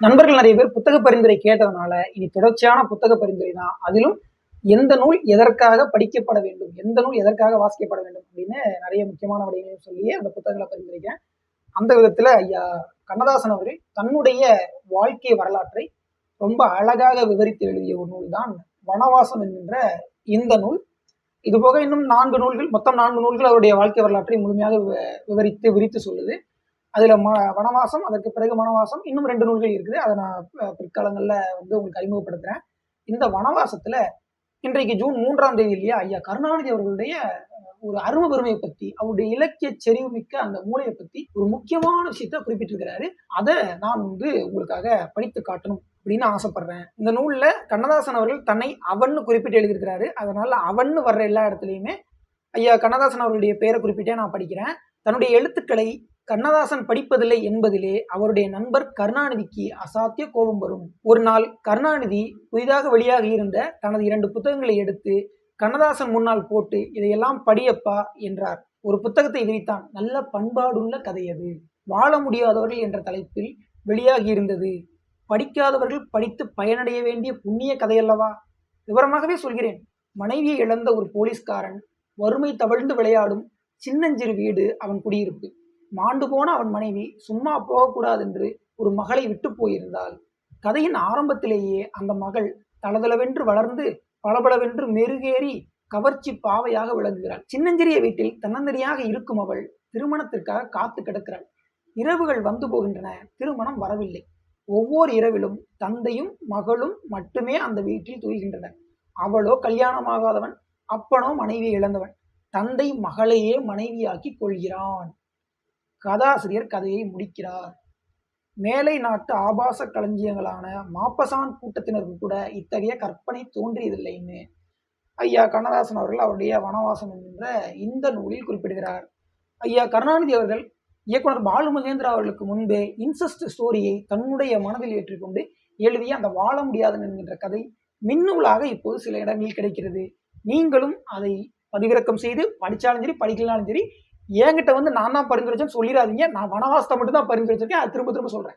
நண்பர்கள் நிறைய பேர் புத்தக பரிந்துரை கேட்டதுனால இனி தொடர்ச்சியான புத்தக பரிந்துரை தான். அதிலும் எந்த நூல் எதற்காக படிக்கப்பட வேண்டும் எந்த நூல் எதற்காக வாசிக்கப்பட வேண்டும் அப்படின்னு நிறைய முக்கியமான விடயங்களையும் சொல்லி அந்த புத்தகங்களை பரிந்துரைக்கேன் அந்த விதத்துல ஐயா கண்ணதாசன் அவர்கள் தன்னுடைய வாழ்க்கை வரலாற்றை ரொம்ப அழகாக விவரித்து எழுதிய ஒரு நூல் தான் வனவாசம் என்கின்ற இந்த நூல். இது போக இன்னும் நான்கு நூல்கள் மொத்தம் நான்கு நூல்கள் அவருடைய வாழ்க்கை வரலாற்றை முழுமையாக விவரித்து விரித்து சொல்லுது. அதுல ம வனவாசம் அதற்கு பிறகு வனவாசம் இன்னும் ரெண்டு நூல்கள் இருக்குது. அதை நான் பிற்காலங்களில் வந்து உங்களுக்கு அறிமுகப்படுத்துறேன். இந்த வனவாசத்துல இன்றைக்கு ஜூன் மூன்றாம் தேதி இல்லையா ஐயா கருணாநிதி அவர்களுடைய ஒரு அரும பெருமையை பத்தி அவருடைய இலக்கிய செறிவு மிக்க அந்த மூலையை பத்தி ஒரு முக்கியமான விஷயத்த குறிப்பிட்டிருக்கிறாரு. அதை நான் வந்து உங்களுக்காக படித்து காட்டணும் அப்படின்னு ஆசைப்படுறேன். இந்த நூல்ல கண்ணதாசன் அவர்கள் தன்னை அவன்னு குறிப்பிட்டு எழுதியிருக்கிறாரு. அதனால அவன்னு வர்ற எல்லா இடத்துலையுமே ஐயா கண்ணதாசன் அவர்களுடைய பெயரை குறிப்பிட்டே நான் படிக்கிறேன். தன்னுடைய எழுத்துக்களை கண்ணதாசன் படிப்பதில்லை என்பதிலே அவருடைய நண்பர் கருணாநிதிக்கு அசாத்திய கோபம் வரும். ஒரு நாள் கருணாநிதி புதிதாக வெளியாக இருந்த தனது இரண்டு புத்தகங்களை எடுத்து கண்ணதாசன் முன்னால் போட்டு இதையெல்லாம் படியப்பா என்றார். ஒரு புத்தகத்தை விரித்தான். நல்ல பண்பாடுள்ள கதை அது. வாழ முடியாதவர்கள் என்ற தலைப்பில் வெளியாகி இருந்தது. படிக்காதவர்கள் படித்து பயனடைய வேண்டிய புண்ணிய கதையல்லவா விவரமாகவே சொல்கிறேன். மனைவியை இழந்த ஒரு போலீஸ்காரன் வறுமை தவழ்ந்து விளையாடும் சின்னஞ்சிறு வீடு அவன் குடியிருப்பு. மாண்டு போன அவன் மனைவி சும்மா போகக்கூடாது என்று ஒரு மகளை விட்டு போயிருந்தாள். கதையின் ஆரம்பத்திலேயே அந்த மகள் தளதளவென்று வளர்ந்து பளபளவென்று மெருகேறி கவர்ச்சி பாவையாக விளங்குகிறாள். சின்னஞ்சிறிய வீட்டில் தன்னந்தனியாக இருக்கும் அவள் திருமணத்திற்காக காத்து கிடக்கிறாள். இரவுகள் வந்து போகின்றன திருமணம் வரவில்லை. ஒவ்வொரு இரவிலும் தந்தையும் மகளும் மட்டுமே அந்த வீட்டில் தூய்கின்றனர் அவளோ கல்யாணமாகாதவன் அப்பனோ மனைவி இழந்தவன். தந்தை மகளையே மனைவியாக்கி கொள்கிறான். கதாசிரியர் கதையை முடிக்கிறார். மேலை நாட்டு ஆபாச களஞ்சியங்களான மாப்பசான் கூட்டத்தினருக்கு கூட இத்தகைய கற்பனை தோன்றியதில்லைன்னு. ஐயா கண்ணதாசன் அவர்கள் அவருடைய வனவாசம் என்கின்ற இந்த நூலில் குறிப்பிடுகிறார். ஐயா கருணாநிதி அவர்கள் இயக்குனர் பாலு மகேந்திரா அவர்களுக்கு முன்பே இன்சஸ்ட் ஸ்டோரியை தன்னுடைய மனதில் ஏற்றிக்கொண்டு எழுதிய அந்த வாழ முடியாது என்கின்ற கதை மின்னூலாக இப்போது சில இடங்களில் கிடைக்கிறது. நீங்களும் அதை பதிவிறக்கம் செய்து படித்தாலும் சரி படிக்கலாலும் சரி என்கிட்ட வந்து நான் தான் பரிந்துரைச்சேன்னு சொல்லிடாதீங்க. நான் வனவாசத்தை மட்டும் தான் பரிந்துரைச்சிருக்கேன். அது திரும்ப திரும்ப சொல்றேன்.